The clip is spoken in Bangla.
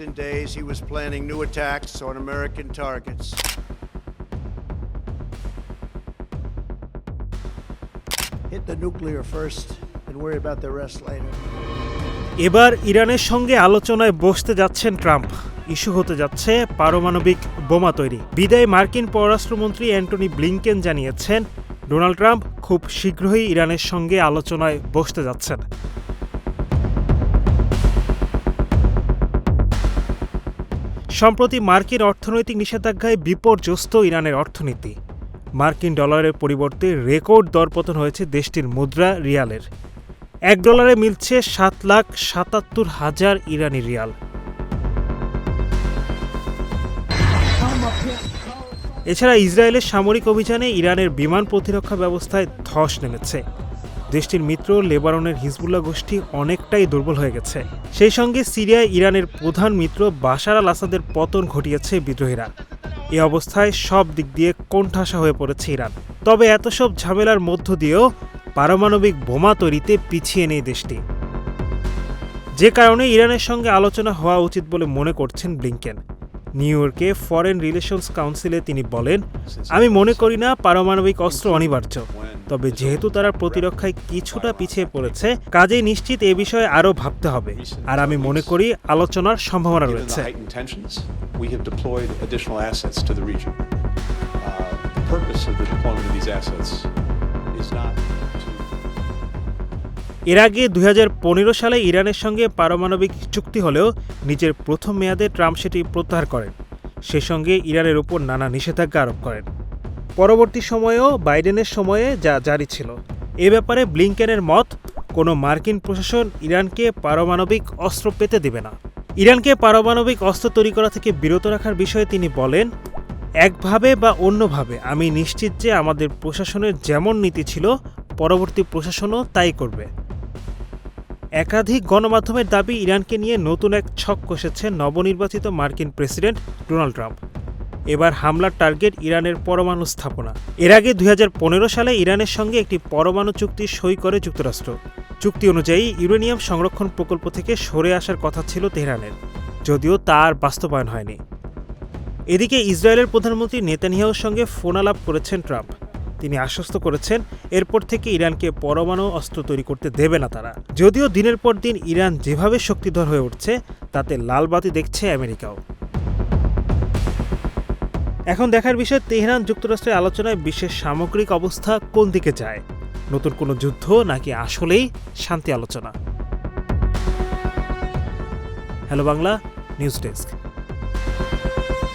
and days, he was planning new attacks on American targets. Hit the nuclear first and worry about the rest later. এবার ইরানের সঙ্গে আলোচনায় বসতে যাচ্ছেন ট্রাম্প ইস্যু হতে যাচ্ছে পারমাণবিক বোমা তৈরি বিদায় মার্কিন পররাষ্ট্রমন্ত্রী অ্যান্টনি ব্লিংকেন জানিয়েছেন ডোনাল্ড ট্রাম্প খুব শীঘ্রই ইরানের সঙ্গে আলোচনায় বসতে যাচ্ছেন সম্প্রতি মার্কিন অর্থনৈতিক নিষেধাজ্ঞায় বিপর্যস্ত ইরানের অর্থনীতি। মার্কিন ডলারের পরিবর্তে রেকর্ড দরপতন হয়েছে দেশটির মুদ্রা রিয়ালের। এক ডলারে মিলছে সাত লাখ সাতাত্তর হাজার ইরানি রিয়াল। এছাড়া ইসরায়েলের সামরিক অভিযানে ইরানের বিমান প্রতিরক্ষা ব্যবস্থায় ধস নেমেছে। দেশটির মিত্র লেবাননের হিজবুল্লাহ গোষ্ঠী অনেকটাই দুর্বল হয়ে গেছে। সেই সঙ্গে সিরিয়ায় ইরানের প্রধান মিত্র বাশার আল আসাদের পতন ঘটিয়েছে বিদ্রোহীরা। এ অবস্থায় সব দিক দিয়ে কোণঠাসা হয়ে পড়েছে ইরান। তবে এত সব ঝামেলার মধ্য দিয়েও পারমাণবিক বোমা তৈরিতে পিছিয়ে নেই দেশটি। যে কারণে ইরানের সঙ্গে আলোচনা হওয়া উচিত বলে মনে করছেন ব্লিংকেন। নিউ ইয়র্কে ফরেন রিলেশনস কাউন্সিলে তিনি বলেন, আমি মনে করি না পারমাণবিক অস্ত্র অনিবার্য। তবে যেহেতু তারা প্রতিরক্ষায় কিছুটা পিছিয়ে পড়েছে কাজেই নিশ্চিত এ বিষয়ে আরও ভাবতে হবে। আর আমি মনে করি আলোচনার সম্ভাবনা রয়েছে. Uh, এর আগে দুই হাজার পনেরো সালে ইরানের সঙ্গে পারমাণবিক চুক্তি হলেও নিজের প্রথম মেয়াদে ট্রাম্প সেটি প্রত্যাহার করেন। সে সঙ্গে ইরানের উপর নানা নিষেধাজ্ঞা আরোপ করেন। পরবর্তী সময়েও বাইডেনের সময়ে যা জারি ছিল। এ ব্যাপারে ব্লিংকেনের মত, কোনো মার্কিন প্রশাসন ইরানকে পারমাণবিক অস্ত্র পেতে দেবে না। ইরানকে পারমাণবিক অস্ত্র তৈরি করা থেকে বিরত রাখার বিষয়ে তিনি বলেন, একভাবে বা অন্যভাবে আমি নিশ্চিত যে আমাদের প্রশাসনের যেমন নীতি ছিল, পরবর্তী প্রশাসনও তাই করবে। একাধিক গণমাধ্যমের দাবি ইরানকে নিয়ে নতুন এক ছক কষেছে নবনির্বাচিত মার্কিন প্রেসিডেন্ট ডোনাল্ড ট্রাম্প। এবার হামলার টার্গেট ইরানের পরমাণু স্থাপনা। এর আগে দুই হাজার পনেরো সালে ইরানের সঙ্গে একটি পরমাণু চুক্তি সই করে যুক্তরাষ্ট্র। চুক্তি অনুযায়ী ইউরেনিয়াম সংরক্ষণ প্রকল্প থেকে সরে আসার কথা ছিল তেহরানের, যদিও তার বাস্তবায়ন হয়নি। এদিকে ইসরায়েলের প্রধানমন্ত্রী নেতানিয়াহুর সঙ্গে ফোনালাপ করেছেন ট্রাম্প। তিনি আশ্বস্ত করেছেন, এরপর থেকে ইরানকে পরমাণু অস্ত্র তৈরি করতে দেবে না তারা। যদিও দিনের পর দিন ইরান যেভাবে শক্তিধর হয়ে উঠছে, তাতে লাল বাতি দেখছে আমেরিকাও। এখন দেখার বিষয় তেহরান যুক্তরাষ্ট্রের আলোচনায় বিশ্বের সামগ্রিক অবস্থা কোন দিকে যায়? নতুন কোনো যুদ্ধ নাকি আসলেই শান্তি আলোচনা? Hello Bangla, news desk.